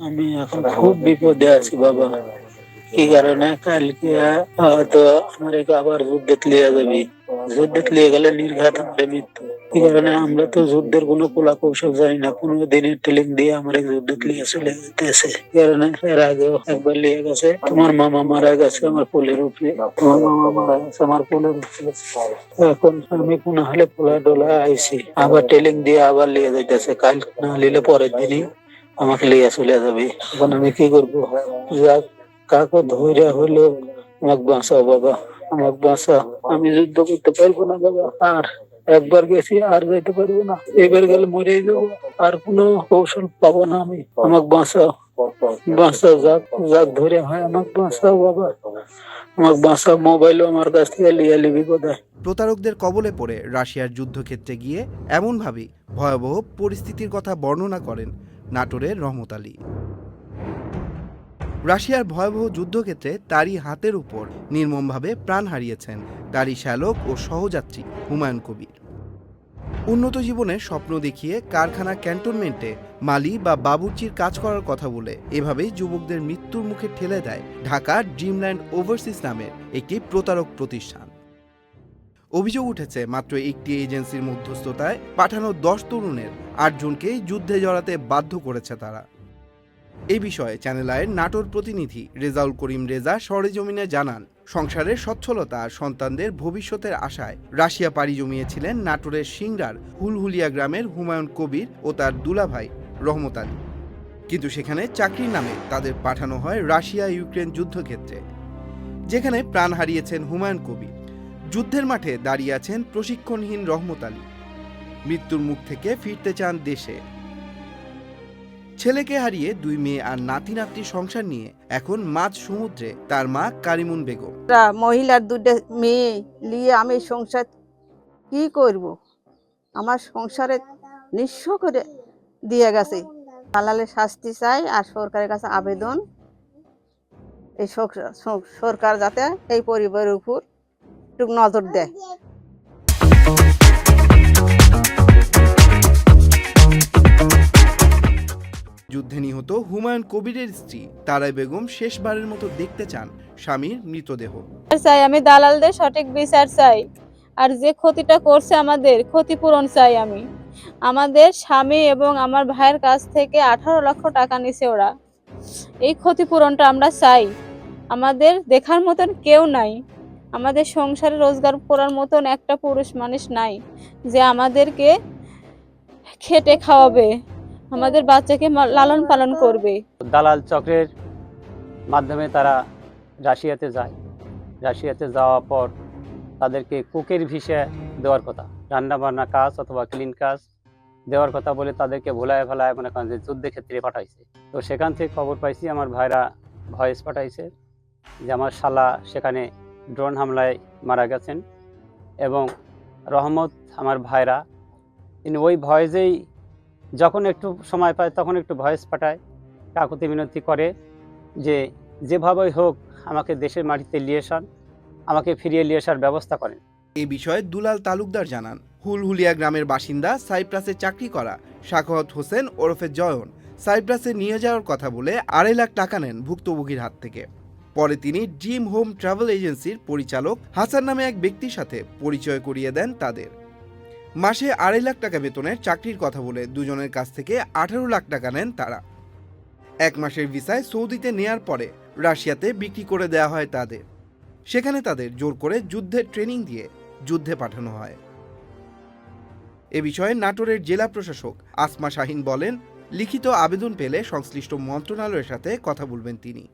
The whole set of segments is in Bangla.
আমি এখন খুব বিপদে আছি, বাবা। কি কারণে? কালকে হয়তো আমার আবার যুদ্ধে লিয়ে যাবি যুদ্ধে লিয়ে গেলে নির্ঘাত আমাদের মৃত্যু। কি কারণে? আমরা তো যুদ্ধের কোনো কলা কৌশল জানি না। কোনো দিনের ট্রেলিং দিয়ে আমার যুদ্ধে লিয়ে চলে যেতেছে। কারণে? এর আগেও একবার লিয়ে গেছে। তোমার মামা মারা গেছে আমার কোলের উপরে। তোমার মামা মারা গেছে আমার কোলের উপরে। এখন আমি কোন হালে পোলা ডোলা আইছি। আবার ট্রেলিং দিয়ে আবার লিয়ে যাইতেছে। কাল না নিলে পরের দিনই আমাকে লইয়া চলে যাবে। এখন আমি কি করব? যাক, কাকে ধৈর্য হলো আমাকে বাঁচাও বাবা আমাকে বাঁচাও। আমি যুদ্ধ করতে পারব না বাবা। আর একবার গেছি, আর যাইতে পারব না। এবার গেলে মরে যাব। আর কোনো কৌশল পাবো না আমি। আমাকে বাঁচাও। বাঁচাও, যাক যাক ধরে হয়। আমাকে বাঁচাও বাবা। আমাকে বাঁচাও। মোবাইলও আমার কাছ থেকে লিয়ে লিবি কোথায়? প্রতারকদের কবলে পড়ে রাশিয়ার যুদ্ধক্ষেত্রে গিয়ে এমনভাবেই ভয়াবহ পরিস্থিতির কথা বর্ণনা করেন নাটোরের রহমত আলী। রাশিয়ার ভয়াবহ যুদ্ধক্ষেত্রে তারই হাতের উপর নির্মমভাবে প্রাণ হারিয়েছেন তারই শ্যালক ও সহযাত্রী হুমায়ুন কবির। উন্নত জীবনের স্বপ্ন দেখিয়ে কারখানা ক্যান্টনমেন্টে মালি বা বাবুর্চির কাজ করার কথা বলে এভাবেই যুবকদের মৃত্যুর মুখে ঠেলে দেয় ঢাকার ড্রিমল্যান্ড ওভারসিজ নামের একটি প্রতারক প্রতিষ্ঠান। অভিযোগ উঠেছে, মাত্র একটি এজেন্সির মধ্যস্থতায় পাঠানো দশ তরুণের আটজনকেই যুদ্ধে জড়াতে বাধ্য করেছে তারা। এ বিষয়ে চ্যানেল আয়ের নাটোর প্রতিনিধি রেজাউল করিম রেজা সরেজমিনে জানান, সংসারের সচ্ছলতা আর সন্তানদের ভবিষ্যতের আশায় রাশিয়া পাড়ি জমিয়েছিলেন নাটোরের সিংড়ার হুলহুলিয়া গ্রামের হুমায়ুন কবির ও তার দুলাভাই রহমত আলী। কিন্তু সেখানে চাকরির নামে তাদের পাঠানো হয় রাশিয়া ইউক্রেন যুদ্ধক্ষেত্রে, যেখানে প্রাণ হারিয়েছেন হুমায়ুন কবির। যুদ্ধের মাঠে দাঁড়িয়ে আছেন প্রশিক্ষণহীন রহমত আলী। মৃত্যুর মুখ থেকে ফিরতে চান দেশে। ছেলেকে হারিয়ে দুই মেয়ে আর নাতি নাতনির সংসার নিয়ে এখন মাঝ সমুদ্রে তার মা কারিমুন বেগম। মহিলার দুটো মেয়ে নিয়ে আমি সংসার কি করব? আমার সংসারে নিঃস্ব করে দিয়ে গেছে। দালালের শাস্তি চাই আর সরকারের কাছে আবেদন। এই সরকার যাতে এই পরিবারের উপর একটু নজর দেয় যুদ্ধে নিহত হুমায়ুন কবিরের স্ত্রী তারাই বেগম শেষবারের মতো দেখতে চান স্বামীর মৃতদেহ। চাই আমি দালালদের সঠিক বিচার চাই। আর যে ক্ষতিটা করছে আমাদের ক্ষতিপূরণ চাই আমি। আমাদের স্বামী এবং আমার ভাইয়ের কাছ থেকে আঠারো লক্ষ টাকা নিছে ওরা। এই ক্ষতিপূরণটা আমরা চাই। আমাদের দেখার মতন কেউ নাই। আমাদের সংসারে রোজগার করার মতন একটা পুরুষ মানুষ নাই যে আমাদেরকে খেটে খাওয়াবে, আমাদের বাচ্চাকে লালন পালন করবে। দালাল চক্রের মাধ্যমে তারা রাশিয়াতে যায়। রাশিয়াতে যাওয়ার পর তাদেরকে কুকের ভিসা দেওয়ার কথা রান্না বান্না কাজ অথবা ক্লিন কাজ দেওয়ার কথা বলে তাদেরকে ভোলায় ফেলায় মনে করেন যে যুদ্ধক্ষেত্রে পাঠাইছে। তো সেখান থেকে খবর পাইছি, আমার ভাইরা ভয়েস পাঠাইছে যে আমার শালা সেখানে ড্রোন হামলায় মারা গেছেন এবং রহমত আমার ভাইরা তিনি ওই ভয়েসেই যখন একটু সময় পায় তখন একটু ভয়েস পাঠায়, কাকুতি মিনতি করে যে যেভাবেই হোক আমাকে দেশের মাটিতে নিয়ে আসান আমাকে ফিরিয়ে নিয়ে আসার ব্যবস্থা করেন। এ বিষয়ে দুলাল তালুকদার জানান, হুলহুলিয়া গ্রামের বাসিন্দা সাইপ্রাসে চাকরি করা শাকওয়াত হোসেন ওরফে জয়ন, সাইপ্রাসে নিয়ে যাওয়ার কথা বলে আড়াই লাখ টাকা নেন ভুক্তভোগীর হাত থেকে। পরে তিনি ড্রিম হোম ট্রাভেল এজেন্সির পরিচালক হাসান নামে এক ব্যক্তির সাথে পরিচয় করিয়ে দেন তাদের। মাসে আড়াই লাখ টাকা বেতনের চাকরির কথা বলে দুজনের কাছ থেকে আঠারো লাখ টাকা নেন তারা। এক মাসের ভিসায় সৌদিতে নেয়ার পরে রাশিয়াতে বিক্রি করে দেওয়া হয় তাদের। সেখানে তাদের জোর করে যুদ্ধের ট্রেনিং দিয়ে যুদ্ধে পাঠানো হয়। এ বিষয়ে নাটোরের জেলা প্রশাসক আসমা শাহিন বলেন, লিখিত আবেদন পেলে সংশ্লিষ্ট মন্ত্রণালয়ের সাথে কথা বলবেন তিনি।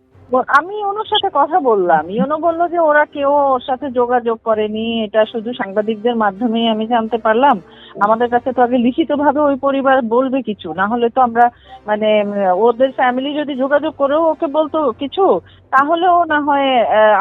আমি ওনার সাথে কথা বললাম। ইউনো বলল যে ওরা কেউ ওর সাথে যোগাযোগ করেনি। এটা শুধু সাংবাদিকদের মাধ্যমেই আমি জানতে পারলাম। আমাদের কাছে তো আগে লিখিত ভাবে ওই পরিবার বলবে কিছু। না হলে তো আমরা মানে ওদের ফ্যামিলি যদি যোগাযোগ করেও ওকে বলতো কিছু, তাহলেও না হয়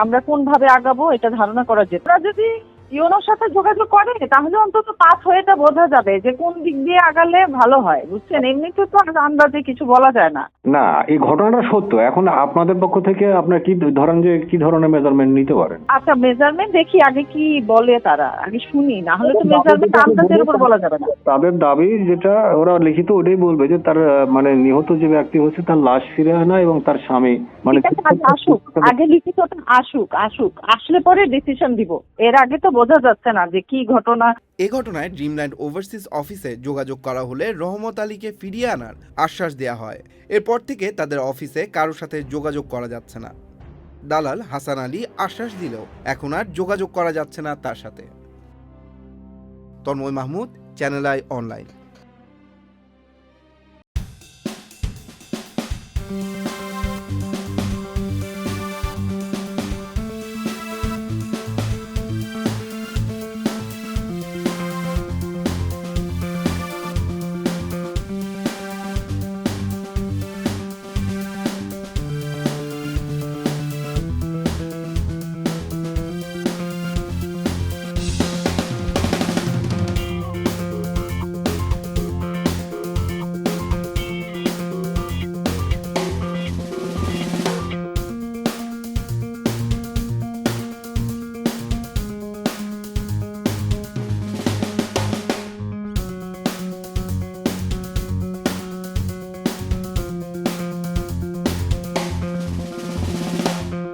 আমরা কোন ভাবে আগাবো এটা ধারণা করা যেত। ওরা যদি ইওনোর সাথে যোগাযোগ করে তাহলে অন্তত পাস হয়েটা বোঝা যাবে যে কোন দিক দিয়ে আগালে ভালো হয় বুঝছেন? এমনিতে তো আন্দাজে কিছু বলা যায় না। না এই ঘটনাটা সত্য। এখন আপনাদের পক্ষ থেকে আপনার কি ধরেন যে কি ধরনের মেজারমেন্ট নিতে পারেন? আচ্ছা মেজারমেন্ট দেখি আগে কি বলে তারা। আগে শুনি না হলে তো মেজারমেন্ট আন্দাজের উপর বলা যাবে না। তাদের দাবি যেটা ওরা লিখিত ওটাই বলবে যে তার মানে নিহত যে ব্যক্তি হচ্ছে তার লাশ ফিরে আনা এবং তার স্বামী মানে আসুক। আগে লিখিত আসুক আসুক। আসলে পরে ডিসিশন দিব। এর আগে তো বোঝা যাচ্ছে না যে কি ঘটনা। এ ঘটনায় ড্রিমল্যান্ড ওভারসিজ অফিসে যোগাযোগ করা হলে রহমত আলীকে ফিরিয়ে আনার আশ্বাস দেওয়া হয়। এরপর থেকে তাদের অফিসে কারোর সাথে যোগাযোগ করা যাচ্ছে না। দালাল হাসান আলী আশ্বাস দিলেও এখন আর যোগাযোগ করা যাচ্ছে না তার সাথে। Tanmoy Mahmud, channel I online.